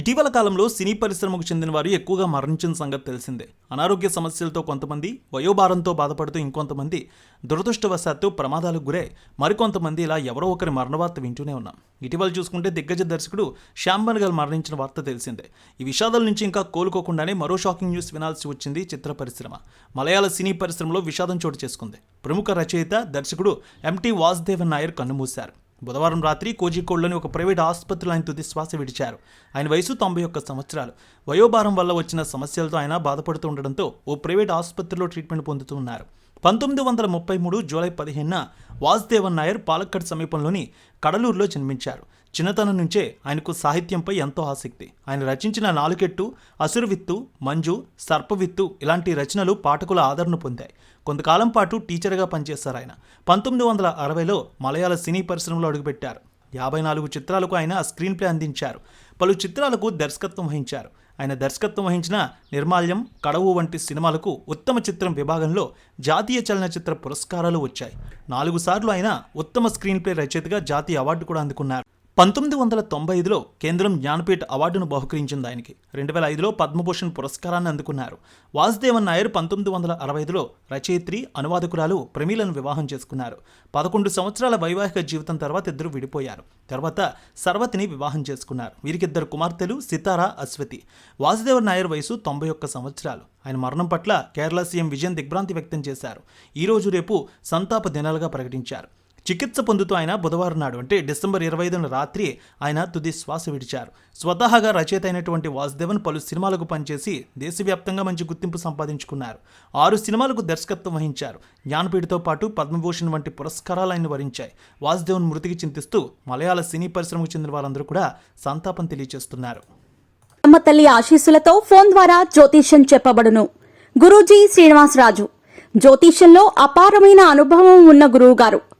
ఇటీవల కాలంలో సినీ పరిశ్రమకు చెందిన వారు ఎక్కువగా మరణించిన సంగతి తెలిసిందే. అనారోగ్య సమస్యలతో కొంతమంది వయోభారంతో బాధపడుతూ ఇంకొంతమంది దురదృష్టవశాత్తు ప్రమాదాలకు గురై మరికొంతమంది ఇలా ఎవరో ఒకరి మరణ వార్త వింటూనే ఉన్నాం. ఇటీవల చూసుకుంటే దిగ్గజ దర్శకుడు శ్యామ్ బెనగల్ మరణించిన వార్త తెలిసిందే. ఈ విషాదాల నుంచి ఇంకా కోలుకోకుండానే మరో షాకింగ్ న్యూస్ వినాల్సి వచ్చింది చిత్ర పరిశ్రమ. మలయాళ సినీ పరిశ్రమలో విషాదం చోటు చేసుకుంది. ప్రముఖ రచయిత దర్శకుడు ఎంటీ వాసుదేవన్ నాయర్ కన్నుమూశారు. బుధవారం రాత్రి కోజికోడ్లోని ఒక ప్రైవేట్ ఆసుపత్రిలో ఆయన తుది శ్వాస విడిచారు. ఆయన వయసు తొంభై ఒక్క సంవత్సరాలు. వయోభారం వల్ల వచ్చిన సమస్యలతో ఆయన బాధపడుతూ ఉండడంతో ఓ ప్రైవేట్ ఆసుపత్రిలో ట్రీట్మెంట్ పొందుతున్నారు పంతొమ్మిది వందల ముప్పై మూడు జూలై పదిహేనున వాసుదేవన్ నాయర్ పాలక్కడ్ సమీపంలోని కడలూరులో జన్మించారు. చిన్నతనం నుంచే ఆయనకు సాహిత్యంపై ఎంతో ఆసక్తి. ఆయన రచించిన నాలుకెట్టు అసురవిత్తు మంజు సర్పవిత్తు ఇలాంటి రచనలు పాఠకుల ఆదరణ పొందాయి. కొంతకాలం పాటు టీచర్గా పనిచేశారు ఆయన పంతొమ్మిది వందల అరవైలో మలయాళ సినీ పరిశ్రమలో అడుగుపెట్టారు. యాభై నాలుగు చిత్రాలకు ఆయన స్క్రీన్ ప్లే అందించారు. పలు చిత్రాలకు దర్శకత్వం వహించారు. ఆయన దర్శకత్వం వహించిన నిర్మాల్యం కడవు వంటి సినిమాలకు ఉత్తమ చిత్రం విభాగంలో జాతీయ చలనచిత్ర పురస్కారాలు వచ్చాయి. నాలుగు సార్లు ఆయన ఉత్తమ స్క్రీన్ ప్లే రచయితగా జాతీయ అవార్డు కూడా అందుకున్నారు. పంతొమ్మిది వందల తొంభై ఐదులో కేంద్రం జ్ఞానపీఠ అవార్డును బహుకరించింది ఆయనకి. రెండు వేల ఐదులో పద్మభూషణ్ పురస్కారాన్ని అందుకున్నారు. వాసుదేవన్ నాయర్ పంతొమ్మిది వందల అరవై ఐదులో రచయిత్రి అనువాదకురాలు ప్రమీలను వివాహం చేసుకున్నారు. పదకొండు సంవత్సరాల వైవాహిక జీవితం తర్వాత ఇద్దరు విడిపోయారు. తర్వాత సర్వతిని వివాహం చేసుకున్నారు. వీరికిద్దరు కుమార్తెలు సితారా అశ్వతి. వాసుదేవన్ నాయర్ వయసు తొంభై ఒక్క సంవత్సరాలు. ఆయన మరణం పట్ల కేరళ సీఎం విజయన్ దిగ్భ్రాంతి వ్యక్తం చేశారు. ఈరోజు రేపు సంతాప దినాలుగా ప్రకటించారు. చికిత్స పొందుతూ ఆయన బుధవారం నాడు అంటే డిసెంబర్ ఇరవై ఐదున రాత్రి ఆయన తుది శ్వాస విడిచారు. స్వతహాగా రచయిత అయినటువంటి వాసుదేవన్ పలు సినిమాలకు పనిచేసి దేశవ్యాప్తంగా మంచి గుర్తింపు సంపాదించుకున్నారు. ఆరు సినిమాలకు దర్శకత్వం వహించారు. జ్ఞానపీఠతో పాటు పద్మభూషణ్ వంటి పురస్కారాలు ఆయన వరించాయి. వాసుదేవన్ మృతికి చింతిస్తూ మలయాళ సినీ పరిశ్రమకు చెందిన వారందరూ కూడా సంతాపం తెలియజేస్తున్నారు. అమ్మ తల్లి ఆశీస్సులతో ఫోన్ ద్వారా జ్యోతిష్యం చెప్పబడును. గురూజీ శ్రీనివాసరాజు. జ్యోతిష్యంలో అపారమైన అనుభవం ఉన్న గురువు గారు